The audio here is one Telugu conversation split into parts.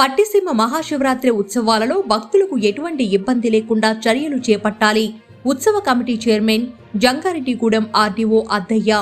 పట్టిసీమ మహాశివరాత్రి ఉత్సవాలలో భక్తులకు ఎటువంటి ఇబ్బంది లేకుండా చర్యలు చేపట్టాలి. ఉత్సవ committee chairman Jangareddygudem RDO Addayya.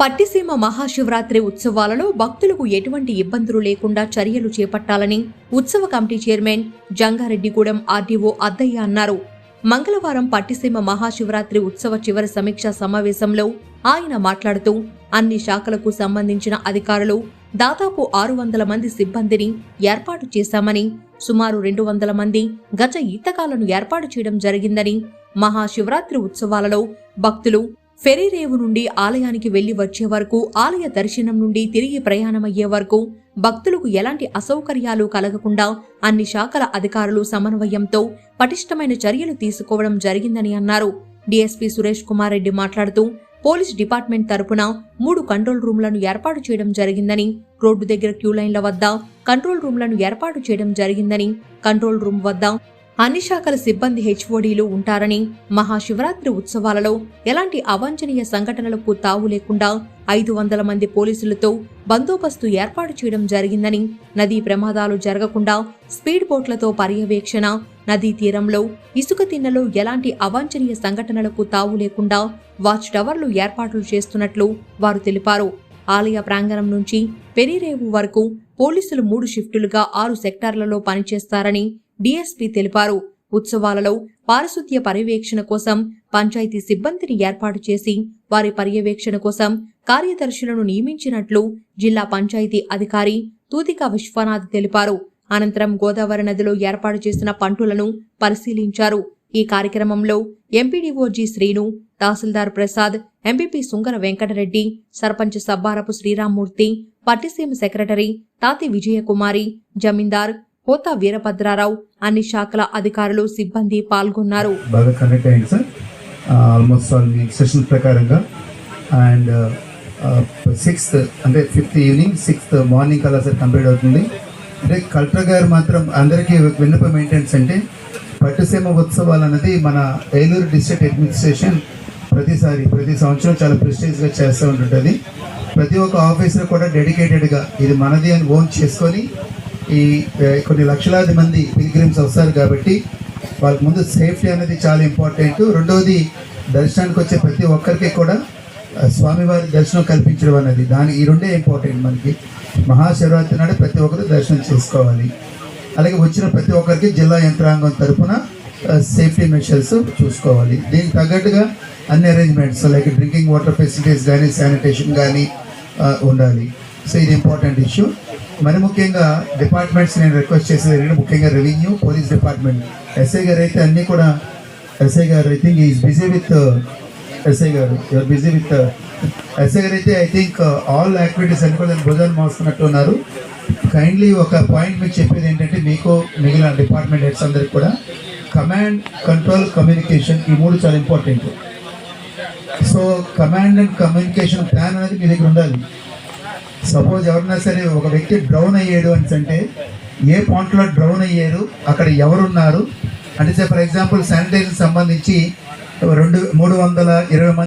Pattiseema Mahashivaratri ఉత్సవాలలో భక్తులకు ఎటువంటి ఇబ్బందులు లేకుండా చర్యలు చేపట్టాలని ఉత్సవ committee chairman Jangareddygudem RDO Addayya అన్నారు. మంగళవారం పట్టిసీమ మహాశివరాత్రి ఉత్సవ చివరి సమీక్షా సమావేశంలో ఆయన మాట్లాడుతూ అన్ని శాఖలకు సంబంధించిన అధికారులు దాదాపు ఆరు వందల మంది సిబ్బందిని ఏర్పాటు చేశామని సుమారు రెండు వందల మంది గజ ఈతకాలను ఏర్పాటు చేయడం జరిగిందని మహాశివరాత్రి ఉత్సవాలలో భక్తులు ఫెరీరేవు నుండి ఆలయానికి వెళ్ళి వచ్చే వరకు ఆలయ దర్శనం నుండి తిరిగి ప్రయాణమయ్యే వరకు భక్తులకు ఎలాంటి అసౌకర్యాలు కలగకుండా అన్ని శాఖల అధికారులు సమన్వయంతో పటిష్టమైన చర్యలు తీసుకోవడం జరిగిందని అన్నారు. డీఎస్పీ సురేష్ కుమార్ రెడ్డి మాట్లాడుతూ పోలీస్ డిపార్ట్మెంట్ తరపున మూడు కంట్రోల్ రూమ్లను ఏర్పాటు చేయడం జరిగిందని రోడ్డు దగ్గర క్యూ లైన్ల వద్ద కంట్రోల్ రూమ్లను ఏర్పాటు చేయడం జరిగిందని కంట్రోల్ రూమ్ వద్ద అన్ని శాఖల సిబ్బంది హెచ్ఓడీలు ఉంటారని మహాశివరాత్రి ఉత్సవాలలో ఎలాంటి అవాంఛనీయ సంఘటనలకు తావు లేకుండా ఐదు వందల మంది పోలీసులతో బందోబస్తు ఏర్పాటు చేయడం జరిగిందని నదీ ప్రమాదాలు జరగకుండా స్పీడ్ బోట్లతో పర్యవేక్షణ నదీ తీరంలో ఇసుక తిన్నలో ఎలాంటి అవాంఛనీయ సంఘటనలకు తావు లేకుండా వాచ్ టవర్లు ఏర్పాట్లు చేస్తున్నట్లు వారు తెలిపారు. ఆలయ ప్రాంగణం నుంచి పెరిరేవు వరకు పోలీసులు మూడు షిఫ్టులుగా ఆరు సెక్టార్లలో పనిచేస్తారని డీఎస్పీ తెలిపారు. ఉత్సవాలలో పారిశుద్ధ్య పర్యవేక్షణ కోసం పంచాయతీ సిబ్బందిని ఏర్పాటు చేసి వారి పర్యవేక్షణ కోసం కార్యదర్శులను నియమించినట్లు జిల్లా పంచాయతీ అధికారి తూతిక విశ్వనాథ్ తెలిపారు. అనంతరం గోదావరి నదిలో ఏర్పాటు చేసిన పంటులను పరిశీలించారు. ఈ కార్యక్రమంలో ఎంపీడీఓజీ శ్రీను తహసీల్దార్ ప్రసాద్ ఎంపీపీ సుంగర వెంకటరెడ్డి సర్పంచ్ సబ్బారపు శ్రీరామ్మూర్తి పట్టిసీమ సెక్రటరీ తాతి విజయకుమారి జమీందార్ పోతా వీరభద్రారావు అన్ని శాఖల అధికారులు సిబ్బంది పాల్గొన్నారు. బాగా కనెక్ట్ అయింది సార్. ఆల్మోస్ట్ ఆల్ మీ సెషన్ ప్రకారంగా. అండ్ సిక్స్త్ అంటే ఫిఫ్త్ ఈవినింగ్ సిక్స్త్ మార్నింగ్ కల్లా సార్ కంప్లీట్ అవుతుంది. అంటే కలెక్టర్ గారు మాత్రం అందరికీ విన్నపం ఏంటంటే అంటే పట్టుసీమ ఉత్సవాలు అనేది మన ఏలూరు డిస్ట్రిక్ట్ అడ్మినిస్ట్రేషన్ ప్రతిసారి ప్రతి సంవత్సరం చాలా ప్రెస్టేజ్గా చేస్తూ ఉంటుంటుంది. ప్రతి ఒక్క ఆఫీసర్ కూడా డెడికేటెడ్గా ఇది మనది అని ఓన్ చేసుకొని ఈ కొన్ని లక్షలాది మంది పిలిగ్రిమ్స్ వస్తారు కాబట్టి వాళ్ళకి ముందు సేఫ్టీ అనేది చాలా ఇంపార్టెంట్ రెండవది దర్శనానికి వచ్చే ప్రతి ఒక్కరికి కూడా స్వామివారి దర్శనం కల్పించడం అనేది. దాని ఈ రెండే ఇంపార్టెంట్ మనకి. మహాశివరాత్రి నాడు ప్రతి ఒక్కరు దర్శనం చేసుకోవాలి. అలాగే వచ్చిన ప్రతి ఒక్కరికి జిల్లా యంత్రాంగం తరఫున సేఫ్టీ మెషర్స్ చూసుకోవాలి. దీనికి తగ్గట్టుగా అన్ని arrangements like drinking water facilities కానీ శానిటేషన్ కానీ ఉండాలి. సో ఇది ఇంపార్టెంట్ ఇష్యూ మరి ముఖ్యంగా డిపార్ట్మెంట్స్ నేను రిక్వెస్ట్ చేసేది ఏంటంటే ముఖ్యంగా రెవెన్యూ పోలీస్ డిపార్ట్మెంట్ ఎస్ఐ గారు అయితే అన్నీ కూడా ఎస్ఐ గారు I think is busy with SI గారు యూఆర్ బిజీ విత్ ఎస్ఐ గారు అయితే ఐ థింక్ ఆల్ యాక్టివిటీస్ అన్ని కూడా భుజాలు మోస్తున్నట్టు ఉన్నారు. కైండ్లీ ఒక పాయింట్ మీకు చెప్పేది ఏంటంటే మీకు మిగిలిన డిపార్ట్మెంట్ హెడ్స్ అందరికి కూడా కమాండ్ కంట్రోల్ కమ్యూనికేషన్ ఈ మూడు చాలా important so command and communication plan అనేది మీ దగ్గర ఉండాలి. సపోజ్ ఎవరన్నా సరే ఒక వ్యక్తి డ్రౌన్ అయ్యాడు అని అంటే ఏ పాయింట్లో డ్రౌన్ అయ్యారు? అక్కడ ఎవరున్నారు? అంటే ఫర్ ఎగ్జాంపుల్ శానిటైజర్ సంబంధించి రెండు మూడు వందల ఇరవై మంది